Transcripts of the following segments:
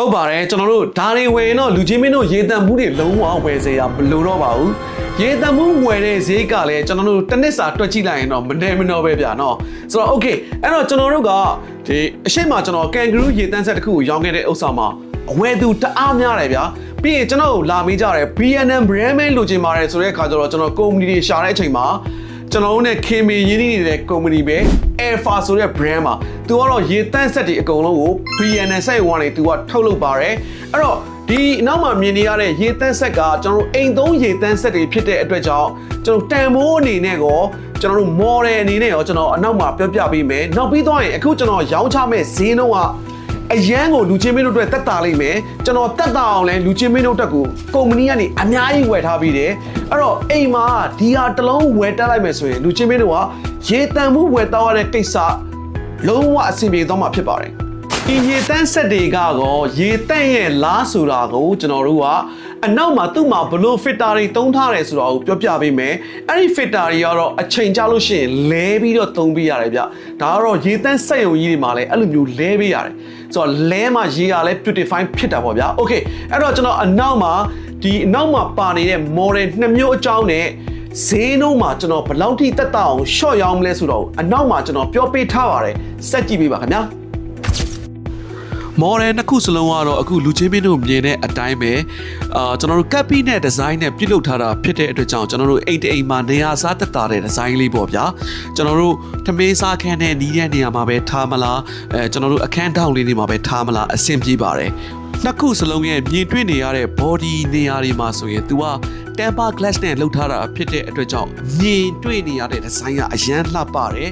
ဟုတ်ပါတယ်ကျွန်တော်တို့ဒါတွေဝယ်ရင်တော့လူချင်းမင်းတို့ရေတံမှုတွေလုံးဝဝယ်စေရမလိုတော့ပါဘူးရေတံမှုဝယ်တဲ့ဈေးကလည်းကျွန်တော်တို့တစ်နှစ်စာတွက်ကြည့်လိုက်ရင်တော့မနေမနှောပဲဗျာနော်ဆိုတော့ okay အဲ့တော့ကျွန်တော်တို့ကဒီအရှိမကျွန်တော်ကန်ဂရူရေတံဆက်တစ်ခုကိုရောင်းခဲ့တဲ့ဥစ္စာမှာအဝယ်သူတအားများတယ်ဗျာပြီးရင်ကျွန်တော်တို့လာမေးကြတယ် B&M brand မဲလိုချင်ပါတယ်ဆိုတဲ့အခါကျတော့ကျွန်တော်ကုမ္ပဏီတွေရှာတဲ့အချိန်မှာကျွန်တော်တို့ ਨੇ ခင်မီရင်းနှီးနေတဲ့ company ပဲ Alpha ဆိုတဲ့ brand မှာသူကတော့ရေတန့်ဆက်တွေအကုန်လုံးကို BNN ဆက်ရုံကနေသူကထုတ်လုပ်ပါတယ်အဲ့တော့ဒီနောက်မှာမြင်နေရတဲ့ရေတန့်ဆက်ကကျွန်တော်တို့အိမ်သုံးရေတန့်ဆက်တွေဖြစ်တဲ့အတွက်ကြောင့်ကျွန်တော်တန်မိုးအနေနဲ့ကောကျွန်တော်တို့ model အနေနဲ့ရောကျွန်တော်အနောက်မှာပြောပြပေးမယ်နောက်ပြီးတော့ရင်အခုကျွန်တော်ရောင်းချမဲ့ဈေးနှုန်းကအရန်ကိုလူချင်းမင်းတို့အတွက်တက်တာလိမ့်မယ်ကျွန်တော်တက်တာအောင်လဲလူချင်းမင်းတို့တက်ကိုကုမ္ပဏီကနေအများကြီးဝယ်ထားပြီးတယ်အဲ့တော့အိမ်မှာဒီဟာတစ်လုံးဝယ်တက်လိုက်မယ်ဆိုရင်လူချင်းမင်းတို့ကရေတန်မှုဝယ်တောက်ရတဲ့ကိစ္စလုံးဝအဆင်ပြေသွားမှာဖြစ်ပါတယ် ဒီရေတန်းဆက်တွေကကောရေတန့်ရဲ့လားဆိုတာကိုကျွန်တော်တို့ကအနောက်မှာသူ့မှာဘလို့ filter တွေတုံးထားတယ်ဆိုတာကိုပြောပြပေးမယ်အဲ့ဒီ filter တွေကတော့အချိန်ကြာလို့ရှိရင်လဲပြီးတော့တုံးပေးရတယ်ဗျဒါကတော့ရေတန်းစက်ရုံကြီးတွေမှာလည်းအဲ့လိုမျိုးလဲပေးရတယ်ဆိုတော့လဲမှာရေကလည်း beautify ဖြစ်တာပေါ့ဗျာ okay အဲ့တော့ကျွန်တော်အနောက်မှာဒီအနောက်မှာပါနေတဲ့ model နှစ်မျိုးအကြောင်းနဲ့ဈေးနှုန်းမှာကျွန်တော်ဘယ်လောက်ထိတက်တာအောင် short ရောင်းမလဲဆိုတော့အနောက်မှာကျွန်တော်ပြောပေးထားပါတယ်စက်ကြည့်ပေးပါခင်ဗျာ model နှစ်ခုစလုံးကတော့အခုလူချင်းမင်းတို့မြင်တဲ့အတိုင်းပဲအာကျွန်တော်တို့ copy နဲ့ design နဲ့ပြုလုပ်ထားတာဖြစ်တဲ့အတွက်ကြောင့်ကျွန်တော်တို့အိတ်တအိမ်မှာနေရာစားတက်တာတဲ့ design လေးပေါ့ဗျာကျွန်တော်တို့ထမင်းစားခန်းနဲ့နီးတဲ့နေရာမှာပဲထားမလားအဲကျွန်တော်တို့အခန်းထောင်လေးတွေမှာပဲထားမလားအဆင်ပြေပါတယ်နှစ်ခုစလုံးရဲ့မြင်တွေ့နေရတဲ့ body နေရာတွေမှာဆိုရင် तू က temper glass နဲ့လှုပ်ထားတာဖြစ်တဲ့အတွက်ကြောင့်မြင်တွေ့နေရတဲ့ design ကအရန်လှပတယ်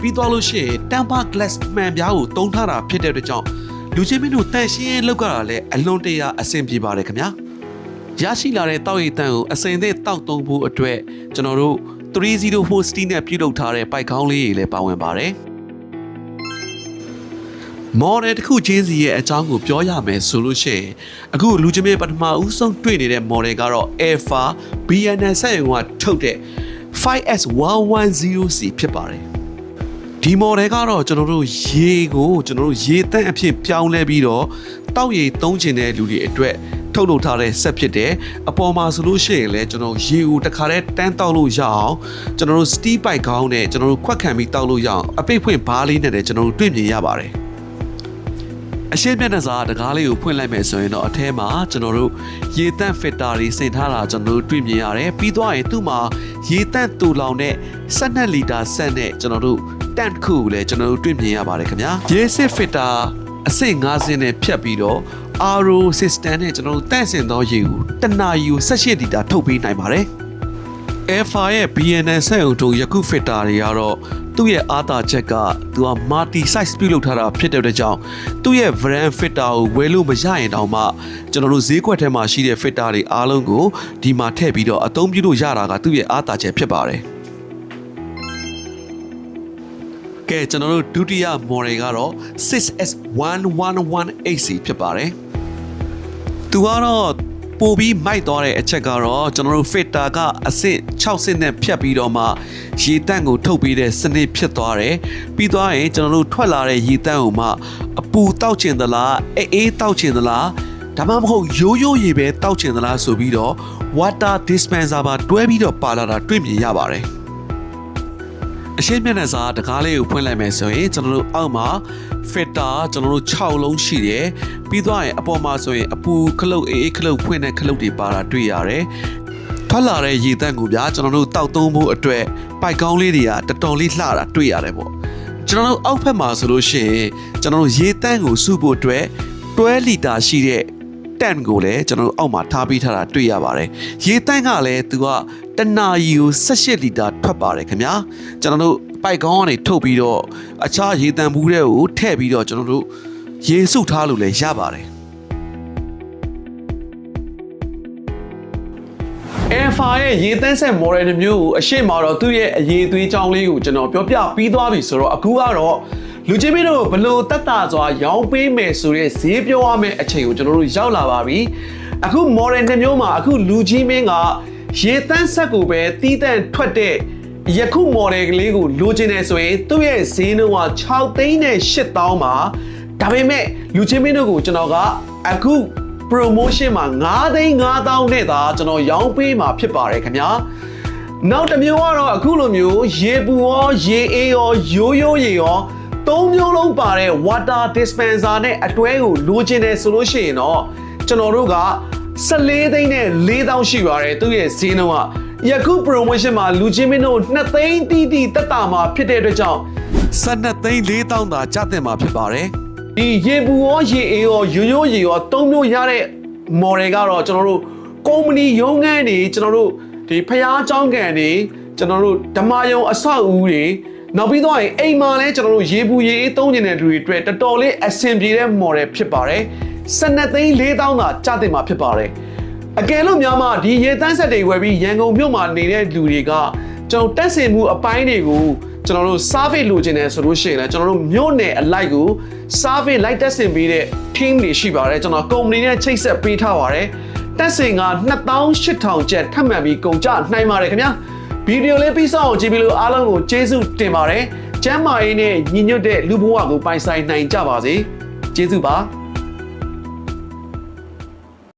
ပြီးသွားလို့ရှိရင် temper glass မှန်ပြားကိုတုံးထားတာဖြစ်တဲ့အတွက်ကြောင့် လူချင်းမင်းတို့တန်ရှင်းလောက်ကတာလည်းအလွန်တရာအဆင်ပြေပါတယ်ခင်ဗျာရရှိလာတဲ့တောက်ရည်တန်ကိုအစိမ်သက်တောက်သုံးဖို့အတွက်ကျွန်တော်တို့304 Steam နဲ့ပြုလုပ်ထားတဲ့ပိုက်ခေါင်းလေးတွေလည်းပါဝင်ပါတယ်မော်ဒယ်တစ်ခုချင်းစီရဲ့အကြောင်းကိုပြောရမယ်ဆိုလို့ရှိရင်အခုလူချင်းမင်းပထမဦးဆုံးတွေ့နေတဲ့မော်ဒယ်ကတော့ Alpha BNN ဆက်ရုံကထုတ်တဲ့ 5S110C ဖြစ်ပါတယ် ဒီမော်ဒယ်ကတော့ကျွန်တော်တို့ရေကိုကျွန်တော်တို့ရေတန့်အဖြစ်ပြောင်းလဲပြီးတော့တောက်ရေသုံးချင်တဲ့လူတွေအတွက်ထုတ်လုပ်ထားတဲ့ဆက်ဖြစ်တယ်အပေါ်မှာဆိုလို့ရှိရင်လည်းကျွန်တော်ရေကိုတခါတည်းတန်းတောက်လို့ရအောင်ကျွန်တော်တို့ steam pipe ခေါင်းနဲ့ကျွန်တော်တို့ခွက်ခံပြီးတောက်လို့ရအောင်အပိတ်ဖွင့်ဘားလေးနဲ့လည်းကျွန်တော်တို့တွေ့မြင်ရပါတယ်အရှင်းမျက်နှာစာတကားလေးကိုဖွင့်လိုက်မယ်ဆိုရင်တော့အထဲမှာကျွန်တော်တို့ရေတန့်ဖစ်တာတွေစင်ထားတာကျွန်တော်တို့တွေ့မြင်ရတယ်ပြီးသွားရင်သူ့မှာရေတန့်တူလောင်တဲ့12လီတာဆက်နဲ့ကျွန်တော်တို့ တန့်တစ်ခုကိုလည်းကျွန်တော်တို့တွေ့မြင်ရပါတယ်ခင်ဗျာရေစစ်ဖစ်တာအစိတ်5စင်းနဲ့ဖြတ်ပြီးတော့ RO system နဲ့ကျွန်တော်တို့တန့်စင်သောရေကိုတနာရီကို18လီတာထုတ်ပေးနိုင်ပါတယ် Alpha ရဲ့ BNN ဆက်အုံတို့ယခု fitter တွေကတော့သူ့ရဲ့အားသာချက်ကသူက multi size ပြုလုပ်ထားတာဖြစ်တဲ့အတွက်ကြောင့်သူ့ရဲ့ brand fitter ကိုဝယ်လို့မရရင်တောင်မှကျွန်တော်တို့ဈေးကွက်ထဲမှာရှိတဲ့ fitter တွေအားလုံးကိုဒီမှာထည့်ပြီးတော့အသုံးပြုလို့ရတာကသူ့ရဲ့အားသာချက်ဖြစ်ပါတယ် ကဲကျွန်တော်တို့ဒုတိယ model ကတော့ 6S111AC ဖြစ်ပါတယ်သူကတော့ပို့ပြီးမိုက်သွားတဲ့အချက်ကတော့ကျွန်တော်တို့ fitter ကအဆင့်6ဆင့်နဲ့ဖြတ်ပြီးတော့မှရေတန့်ကိုထုတ်ပေးတဲ့စနစ်ဖြစ်သွားတယ်ပြီးသွားရင်ကျွန်တော်တို့ထွက်လာတဲ့ရေတန့်ကိုမှအပူတောက်ချင်သလားအေးအေးတောက်ချင်သလားဒါမှမဟုတ်ရိုးရိုးရေပဲတောက်ချင်သလားဆိုပြီးတော့ water dispenser ပါတွဲပြီးတော့ပါလာတာတွေ့မြင်ရပါတယ် အရှင်းမျက်နှာစာတကားလေးကိုဖွင့်လိုက်မယ်ဆိုရင်ကျွန်တော်တို့အောက်မှာ fitter ကျွန်တော်တို့6လုံးရှိတယ်ပြီးသွားရင်အပေါ်မှာဆိုရင်အပူခလုတ်အေးအေးခလုတ်ဖွင့်တဲ့ခလုတ်တွေပါတာတွေ့ရတယ်ထွက်လာတဲ့ရေတန့်ကိုဗျာကျွန်တော်တို့တောက်သုံးဖို့အတွက်ပိုက်ကောင်းလေးတွေကတော်တော်လေးလှတာတွေ့ရတယ်ပေါ့ကျွန်တော်တို့အောက်ဖက်မှာဆိုလို့ရှိရင်ကျွန်တော်တို့ရေတန့်ကိုစုဖို့အတွက်12လီတာရှိတဲ့ တန်ကိုလည်းကျွန်တော်တို့အောက်မှာထားပေးထားတာတွေ့ရပါတယ်။ရေတန့်ကလည်းသူကတနာရီကို18လီတာထွက်ပါတယ်ခင်ဗျာ။ကျွန်တော်တို့ပိုက်ကောင်းကနေထုတ်ပြီးတော့အခြားရေတန့်ဘူးတွေကိုထည့်ပြီးတော့ကျွန်တော်တို့ရေစုထားလို့လည်းရပါတယ်။ Alpha ရဲ့ရေတန်းဆက် model တစ်မျိုးကိုအရှိမတော့သူ့ရဲ့အရေးသွေးကြောင်းလေးကိုကျွန်တော်ပြောပြပြီးသွားပြီဆိုတော့အခုကတော့ လူချင်းမင်းတို့ဘလို့တက်တာစွာရောင်းပေးမယ်ဆိုတဲ့ဈေးပြောရမယ့်အချိန်ကိုကျွန်တော်တို့ရောက်လာပါပြီအခု model တစ်မျိုးမှာအခုလူချင်းမင်းကရေတန်းဆက်ကိုပဲတီးတန့်ထွက်တဲ့ယခု model ကလေးကိုလိုချင်တယ်ဆိုရင်သူ့ရဲ့ဈေးနှုန်းက6သိန်းနဲ့8000မှာဒါပေမဲ့လူချင်းမင်းတို့ကိုကျွန်တော်ကအခု promotion မှာ9သိန်း9000နဲ့သာကျွန်တော်ရောင်းပေးမှာဖြစ်ပါတယ်ခင်ဗျာနောက်တစ်မျိုးကတော့အခုလိုမျိုးရေပူရောရေအေးရောရိုးရိုးရေရော သုံးမျိုးလုံးပါတဲ့ water dispenser နဲ့အတွဲကိုလိုချင်တယ်ဆိုလို့ရှိရင်တော့ကျွန်တော်တို့က14သိန်းနဲ့4000ရှိပါတယ်သူ့ရဲ့ဈေးနှုန်းကယခု promotion မှာလူချင်းမင်းတို့2သိန်းတီးတီးတက်တာမှာဖြစ်တဲ့အတွက်ကြောင့်12သိန်း4000သာကျတင်မှာဖြစ်ပါတယ် ဒီရေပူရောရေအေးရောရိုးရိုးရေရောသုံးမျိုးရတဲ့ model ကတော့ကျွန်တော်တို့ကုမ္ပဏီရုံးခန်းတွေကျွန်တော်တို့ဒီဖျားเจ้าကန်တွေကျွန်တော်တို့ဓမ္မယုံအဆောက်အဦတွေ နောက်ပြီးတော့အိမ်မှာလည်းကျွန်တော်တို့ရေပူရေအေးသုံးနေတဲ့လူတွေအတွက်တော်တော်လေးအဆင်ပြေတဲ့ model ဖြစ်ပါတယ်12သိန်း4000သာကျတင်မှာဖြစ်ပါတယ်အကယ်လို့များမှဒီရေတန်းဆက်တွေဝယ်ပြီးရန်ကုန်မြို့မှာနေတဲ့လူတွေကကျွန်တော်တက်စင်မှုအပိုင်းတွေကိုကျွန်တော်တို့ survey လုပ်ချင်တယ်ဆိုလို့ရှိရင်လည်းကျွန်တော်တို့မြို့နယ်အလိုက်ကို survey လိုက်တက်ဆင်ပေးတဲ့ team တွေရှိပါတယ်ကျွန်တော်ကုမ္ပဏီနဲ့ချိတ်ဆက်ပေးထားပါတယ်တက်ဆင်က2800ကျပ်ထပ်မံပြီးကုန်ကြနိုင်ပါတယ်ခင်ဗျာ ဗီဒီယိုလေးပြီးဆုံးအောင်ကြည့်ပြီးလို့အားလုံးကိုကျေးဇူးတင်ပါတယ်ကျမ်းမာရေးနဲ့ညီညွတ်တဲ့လူဘဝကိုပိုင်ဆိုင်နိုင်ကြပါစေကျေးဇူးပါ